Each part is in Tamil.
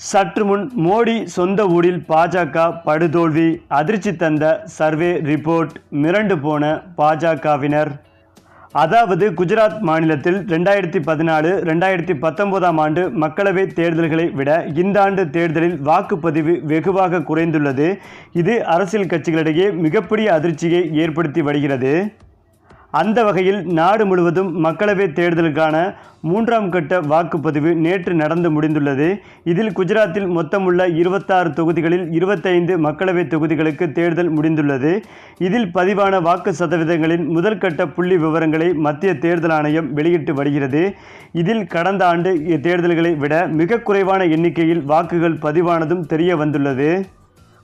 சற்று முன் மோடி சொந்த ஊரில் பாஜக படுதோல்வி அதிர்ச்சி தந்த சர்வே ரிப்போர்ட் மிரண்டு போன பாஜகவினர். அதாவது குஜராத் மாநிலத்தில் ரெண்டாயிரத்தி பதினாலு ரெண்டாயிரத்தி பத்தொன்பதாம் ஆண்டு மக்களவைத் தேர்தல்களை விட இந்த ஆண்டு தேர்தலில் வாக்குப்பதிவு வெகுவாக குறைந்துள்ளது. இது அரசியல் கட்சிகளிடையே மிகப்பெரிய அதிர்ச்சியை ஏற்படுத்தி வருகிறது. அந்த வகையில் நாடு முழுவதும் மக்களவைத் தேர்தலுக்கான மூன்றாம் கட்ட வாக்குப்பதிவு நேற்று நடந்து முடிந்துள்ளது. இதில் குஜராத்தில் மொத்தமுள்ள இருபத்தாறு தொகுதிகளில் இருபத்தைந்து மக்களவைத் தொகுதிகளுக்கு தேர்தல் முடிந்துள்ளது. இதில் பதிவான வாக்கு சதவீதங்களின் முதல் கட்ட புள்ளி விவரங்களை மத்திய தேர்தல் ஆணையம் வெளியிட்டு வருகிறது. இதில் கடந்த ஆண்டு தேர்தல்களை விட மிக குறைவான எண்ணிக்கையில் வாக்குகள் பதிவானதும் தெரிய வந்துள்ளது.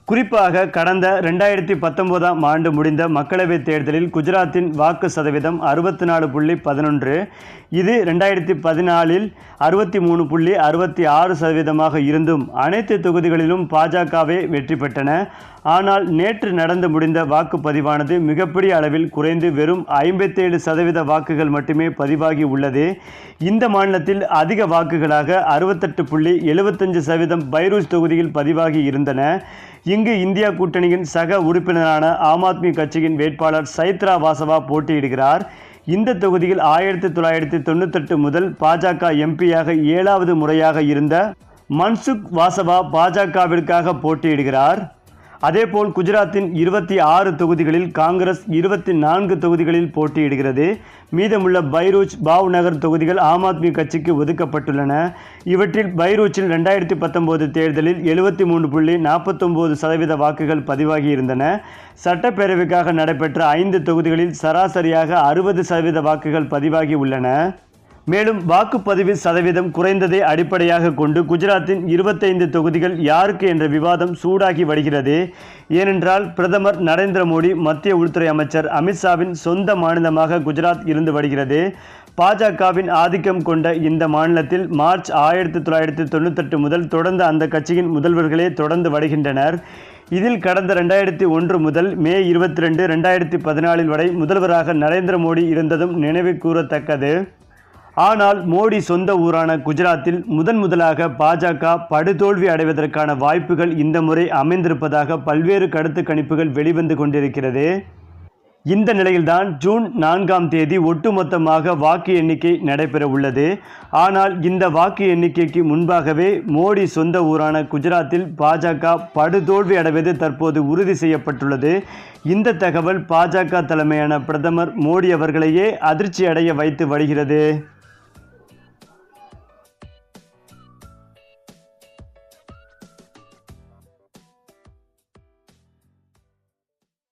குறிப்பாக கடந்த ரெண்டாயிரத்தி பத்தொன்பதாம் ஆண்டு முடிந்த மக்களவைத் தேர்தலில் குஜராத்தின் வாக்கு சதவீதம் அறுபத்தி நாலு புள்ளி பதினொன்று. இது ரெண்டாயிரத்தி பதினாலில் அறுபத்தி மூணு புள்ளி அறுபத்தி ஆறு சதவீதமாக இருந்தும் அனைத்து தொகுதிகளிலும் பாஜகவே வெற்றி பெற்றன. ஆனால் நேற்று நடந்து முடிந்த வாக்குப்பதிவானது மிகப்பெரிய அளவில் குறைந்து வெறும் ஐம்பத்தேழு சதவீத வாக்குகள் மட்டுமே பதிவாகி உள்ளது. இந்த மாநிலத்தில் அதிக வாக்குகளாக அறுபத்தெட்டு புள்ளி எழுபத்தஞ்சு சதவீதம் பைரூஸ் தொகுதியில் பதிவாகி இருந்தன. இங்கு இந்தியா கூட்டணியின் சக உறுப்பினரான ஆம் ஆத்மி கட்சியின் வேட்பாளர் சைத்ரா வாசவா போட்டியிடுகிறார். இந்த தொகுதியில் ஆயிரத்தி தொள்ளாயிரத்தி தொண்ணூத்தெட்டு முதல் பாஜக எம்பியாக ஏழாவது முறையாக இருந்த மன்சுக் வாசவா பாஜகவிற்காக போட்டியிடுகிறார். அதேபோல் குஜராத்தின் இருபத்தி ஆறு தொகுதிகளில் காங்கிரஸ் இருபத்தி நான்கு தொகுதிகளில் போட்டியிடுகிறது. மீதமுள்ள பைரூச் பாவ்நகர் தொகுதிகள் ஆம் ஆத்மி கட்சிக்கு ஒதுக்கப்பட்டுள்ளன. இவற்றில் பைரூச்சில் ரெண்டாயிரத்தி பத்தொம்போது தேர்தலில் எழுபத்தி மூணு புள்ளி நாற்பத்தொம்போது சதவீத வாக்குகள் பதிவாகியிருந்தன. சட்டப்பேரவைக்காக நடைபெற்ற ஐந்து தொகுதிகளில் சராசரியாக அறுபது சதவீத வாக்குகள் பதிவாகி உள்ளன. மேலும் வாக்குப்பதிவு சதவீதம் குறைந்ததை அடிப்படையாக கொண்டு குஜராத்தின் இருபத்தைந்து தொகுதிகள் யாருக்கு என்ற விவாதம் சூடாகி வருகிறது. ஏனென்றால் பிரதமர் நரேந்திர மோடி மத்திய உள்துறை அமைச்சர் அமித்ஷாவின் சொந்த மாநிலமாக குஜராத் இருந்து வருகிறது. பாஜகவின் ஆதிக்கம் கொண்ட இந்த மாநிலத்தில் மார்ச் ஆயிரத்தி தொள்ளாயிரத்தி தொண்ணூத்தெட்டு முதல் தொடர்ந்து அந்த கட்சியின் முதல்வர்களே தொடர்ந்து வருகின்றனர். இதில் கடந்த ரெண்டாயிரத்தி ஒன்று முதல் மே இருபத்தி ரெண்டு ரெண்டாயிரத்தி பதினாலில் வரை முதல்வராக நரேந்திர மோடி இருந்ததும் நினைவு கூறத்தக்கது. ஆனால் மோடி சொந்த ஊரான குஜராத்தில் முதன் முதலாக பாஜக படுதோல்வி அடைவதற்கான வாய்ப்புகள் இந்த முறை அமைந்திருப்பதாக பல்வேறு கருத்து கணிப்புகள் வெளிவந்து கொண்டிருக்கிறது. இந்த நிலையில்தான் ஜூன் நான்காம் தேதி ஒட்டுமொத்தமாக வாக்கு எண்ணிக்கை நடைபெற உள்ளது. ஆனால் இந்த வாக்கு எண்ணிக்கைக்கு முன்பாகவே மோடி சொந்த ஊரான குஜராத்தில் பாஜக படுதோல்வி அடைவது தற்போது உறுதி செய்யப்பட்டுள்ளது. இந்த தகவல் பாஜக தலைமையான பிரதமர் மோடி அவர்களையே அதிர்ச்சி அடைய வைத்து வருகிறது.